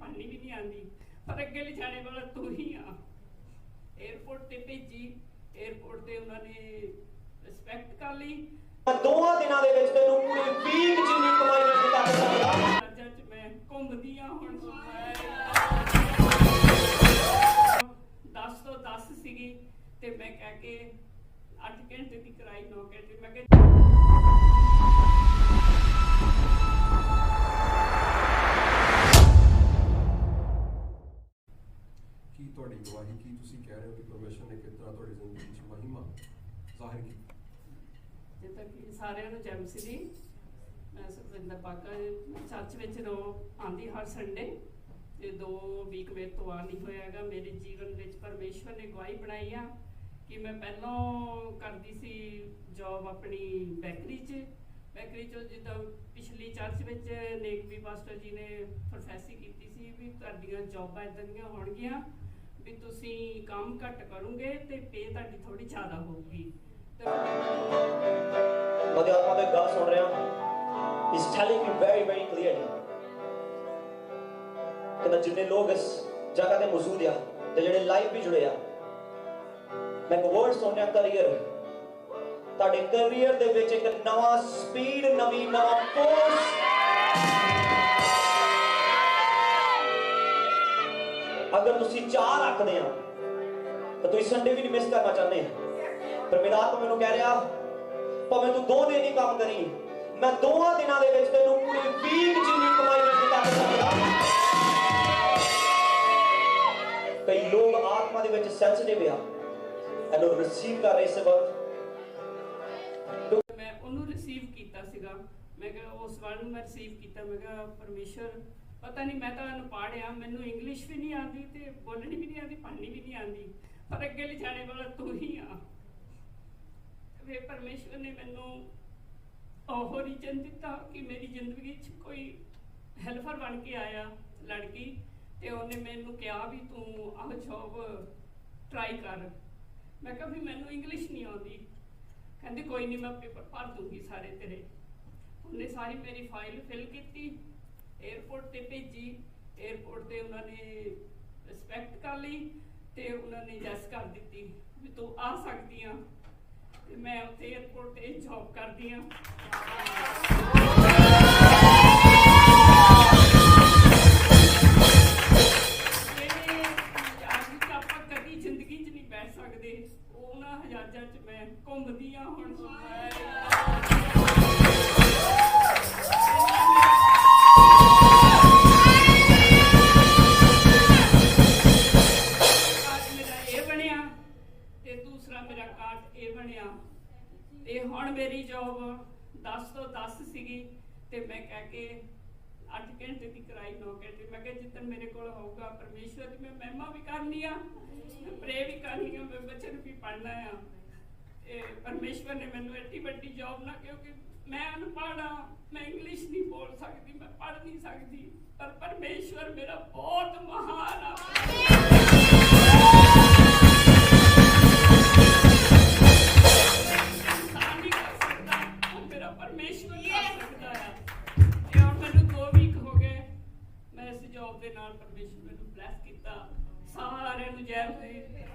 ਪਾਣੀ ਵੀ ਨਹੀਂ ਆਂਦੀ ਪਰ ਅੱਗੇ ਲਿਜਾਣੇ ਵਾਲਾ ਤੂੰ ਹੀ ਆ। 에어ਪੋਰਟ ਤੇ ਭੇਜੀ। 에어ਪੋਰਟ ਤੇ ਉਹਨਾਂ ਨੇ ਰਿਸਪੈਕਟ ਕਰ ਲਈ। ਦੋਹਾਂ ਦਿਨਾਂ ਦੇ ਵਿੱਚ ਤੈਨੂੰ ਪੂਰੀ ਵੀਕ ਜਿੰਨੀ ਕਮਾਈ ਨਹੀਂ ਦਿੱਤਾ ਮੈਂ ਕਹਿ ਕੇ 8 ਘੰਟੇ ਦੀ ਕਰਾਈ ਤੁਹਾਡੀ ਗਵਾਹੀ ਕੀ ਤੁਸੀਂ ਕਹਿ ਰਹੇ ਹੋ ਕਿ ਪਰਮੇਸ਼ਰ ਨੇ ਕਿਸ ਤੁਹਾਡੀ ਜ਼ਿੰਦਗੀ ਵਿੱਚ ਮਹਿਮਾ ਜ਼ਾਹਿਰ ਕੀਤੀ ਜਿੱਦਾਂ ਕਿ ਸਾਰਿਆਂ ਨੂੰ ਜੈਮਸੀ ਦੀ ਮੈਂ ਸੁਖਵਿੰਦਰ ਪਾਕਾ ਚਰਚ ਵਿੱਚ ਰੋ ਆਂਦੀ ਹਰ ਸੰਡੇ ਤੇ ਦੋ ਵੀਕ ਮੇਰੇ ਤੋਂ ਆ ਨਹੀਂ ਹੋਇਆਗਾ ਮੇਰੇ ਜੀਵਨ ਵਿੱਚ ਪਰਮੇਸ਼ਵਰ ਨੇ ਗਵਾਹੀ ਬਣਾਈ ਆ ਕਿ ਮੈਂ ਪਹਿਲਾਂ ਕਰਦੀ ਸੀ ਜੌਬ ਆਪਣੀ ਬੈਕਰੀ 'ਚ ਬੈਕਰੀ 'ਚ ਜਿੱਦਾਂ ਪਿਛਲੀ ਚਰਚ ਵਿੱਚ ਨੇਕਵੀ ਪਾਸਟਰ ਜੀ ਨੇ ਪ੍ਰੋਫੈਸੀ ਕੀਤੀ ਸੀ ਵੀ ਤੁਹਾਡੀਆਂ ਜੌਬਾਂ ਇਦਾਂ ਦੀਆਂ ਹੋਣਗੀਆਂ ਵੀ ਤੁਸੀਂ ਕੰਮ ਘੱਟ ਕਰੋਗੇ ਤੇ ਪੇ ਤੁਹਾਡੀ ਥੋੜੀ ਜ਼ਿਆਦਾ ਹੋਊਗੀ। ਉਹਦੇ ਆਤਮਾ ਤੋਂ ਗੱਲ ਸੁਣ ਰਿਹਾ ਇਸ telling you very very clearly ਕਿ ਜਿੰਨੇ ਲੋਕ ਇਸ ਜਗ੍ਹਾ ਤੇ ਮੌਜੂਦ ਆ ਤੇ ਜਿਹੜੇ ਲਾਈਵ ਵੀ ਜੁੜੇ ਆ, ਮੈਂ ਇੱਕ ਵਰਡ ਸੁਣ ਕਰੀਅਰ ਤੁਹਾਡੇ ਕਰੀਅਰ ਦੇ ਵਿੱਚ ਇੱਕ ਨਵਾਂ ਸਪੀਡ ਨਵੀਂ, ਨਵਾਂ ਫੋਰਸ ਤੁਸੀਂ ਚਾਹ ਰੱਖਦੇ ਆ, ਤਾਂ ਤੁਸੀਂ ਸੰਡੇ ਵੀ ਨਹੀਂ ਮਿਸ ਕਰਨਾ ਚਾਹੁੰਦੇ। ਪਰ ਮੇਰਾ ਆਤਮਾ ਮੈਨੂੰ ਕਹਿ ਰਿਹਾ, ਭਾਵੇਂ ਤੂੰ ਦੋ ਦਿਨ ਹੀ ਕੰਮ ਕਰੀ, ਮੈਂ ਦੋਹਾਂ ਦਿਨਾਂ ਦੇ ਵਿੱਚ ਤੈਨੂੰ ਪੂਰੀ ਵੀਕ ਜਿੰਨੀ ਕਮਾਈ ਨਹੀਂ ਕਰ ਸਕਦਾ ਕਈ ਲੋਕ ਆਤਮਾ ਦੇ ਵਿੱਚ ਸੈਂਸਿਟਿਵ ਆ, ਇਹਨੂੰ ਰਿਸੀਵ ਕਰ ਰਹੇ ਇਸ ਵਕਤ। ਮੈਂ ਉਹਨੂੰ ਰਿਸੀਵ ਕੀਤਾ ਸੀਗਾ। ਮੈਂ ਕਿਹਾ ਉਸ ਵਾਰ ਨੂੰ ਮੈਂ ਰਿਸੀਵ ਕੀਤਾ। ਮੈਂ ਕਿਹਾ ਪਰਮੇਸ਼ਰ ਪਤਾ ਨਹੀਂ ਮੈਂ ਤਾਂ ਅਨਪੜ੍ਹ ਆ ਮੈਨੂੰ ਇੰਗਲਿਸ਼ ਵੀ ਨਹੀਂ ਆਉਂਦੀ ਤੇ ਬੋਲਣੀ ਵੀ ਨਹੀਂ ਆਉਂਦੀ, ਪੜ੍ਹਨੀ ਵੀ ਨਹੀਂ ਆਉਂਦੀ। ਪਰ ਅੱਗੇ ਲਿਜਾਣੇ ਵਾਲਾ ਤੂੰ ਹੀ ਆ। ਵੇ ਪਰਮੇਸ਼ਵਰ ਨੇ ਮੈਨੂੰ ਉਹ ਰੀਜਨ ਦਿੱਤਾ ਕਿ ਮੇਰੀ ਜ਼ਿੰਦਗੀ 'ਚ ਕੋਈ ਹੈਲਪਰ ਬਣ ਕੇ ਆਇਆ ਲੜਕੀ ਤੇ ਉਹਨੇ ਮੈਨੂੰ ਕਿਹਾ ਵੀ ਤੂੰ ਆਹ ਜੌਬ ਟਰਾਈ ਕਰ। ਮੈਂ ਕਿਹਾ ਵੀ ਮੈਨੂੰ ਇੰਗਲਿਸ਼ ਨਹੀਂ ਆਉਂਦੀ। ਕਹਿੰਦੀ ਕੋਈ ਨਹੀਂ ਮੈਂ ਪੇਪਰ ਭਰ ਦੂੰਗੀ ਸਾਰੇ ਤੇਰੇ। ਉਹਨੇ ਸਾਰੀ ਮੇਰੀ ਫਾਈਲ ਫਿਲ ਕੀਤੀ। 에어ਪੋਰਟ ਤੇ ਭੇਜੀ। 에어ਪੋਰਟ ਤੇ ਉਹਨਾਂ ਨੇ ਰਿਸਪੈਕਟ ਕਰ ਲਈ ਤੇ ਉਹਨਾਂ ਨੇ ਜੈਸ ਕਰ ਦਿੱਤੀ ਵੀ ਤੂੰ ਆ ਸਕਦੀ ਆ ਤੇ ਮੈਂ ਉੱਥੇ 에어ਪੋਰਟ ਤੇ ਜੌਬ ਕਰਦੀ ਆ। ਜ਼ਿੰਦਗੀ 'ਚ ਨਹੀਂ ਬੈਠ ਸਕਦੇ, ਉਹਨਾਂ ਹਜ਼ਾਰਾਂ 'ਚ ਮੈਂ ਘੁੰਮਦੀ ਆ ਹੁਣ। ਬਣਿਆ। ਤੇ ਹੁਣ ਮੇਰੀ ਜੌਬ 10 ਤੋਂ 10 ਸੀਗੀ ਤੇ ਮੈਂ ਕਹਿ ਕੇ 8 ਘੰਟੇ ਦੀ ਕਰਾਈ 9 ਘੰਟੇ। ਮੈਂ ਕਿਹਾ ਜਿੱਦਣ ਮੇਰੇ ਕੋਲ ਹੋਊਗਾ ਪਰਮੇਸ਼ਵਰ ਦੀ ਮੈਂ ਮਹਿਮਾ ਵੀ ਕਰਨੀ ਆ ਪ੍ਰੇ ਵੀ ਕਰਨੀ ਆ, ਮੈਂ ਬੱਚੇ ਵੀ ਪੜ੍ਹਨਾ ਆ। ਤੇ ਪਰਮੇਸ਼ਵਰ ਨੇ ਮੈਨੂੰ ਐਡੀ ਵੱਡੀ ਜੌਬ ਨਾ ਕਿਉਂਕਿ ਮੈਂ ਅਨਪੜ੍ਹ ਆ, ਮੈਂ ਇੰਗਲਿਸ਼ ਨਹੀਂ ਬੋਲ ਸਕਦੀ, ਮੈਂ ਪੜ੍ਹ ਨਹੀਂ ਸਕਦੀ, ਪਰ ਪਰਮੇਸ਼ਵਰ ਮੇਰਾ ਬਹੁਤ ਮਹਾਨ ਆ। ਬਲੈਸ ਕੀਤਾ। ਸਾਰਿਆਂ ਨੂੰ ਜੈ ਮਸੀਹ ਜੈ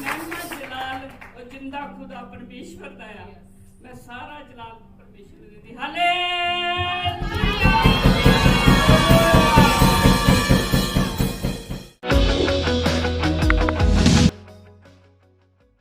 ਮਹਿਮਾ ਜਲਾਲ, ਉਹ ਜਿੰਦਾ ਖੁਦਾ ਪਰਮੇਸ਼ਵਰ ਦਾ ਆ। ਮੈਂ ਸਾਰਾ ਜਲਾਲ ਪਰਮੇਸ਼ਵਰ ਦੀ ਹਾਲੇ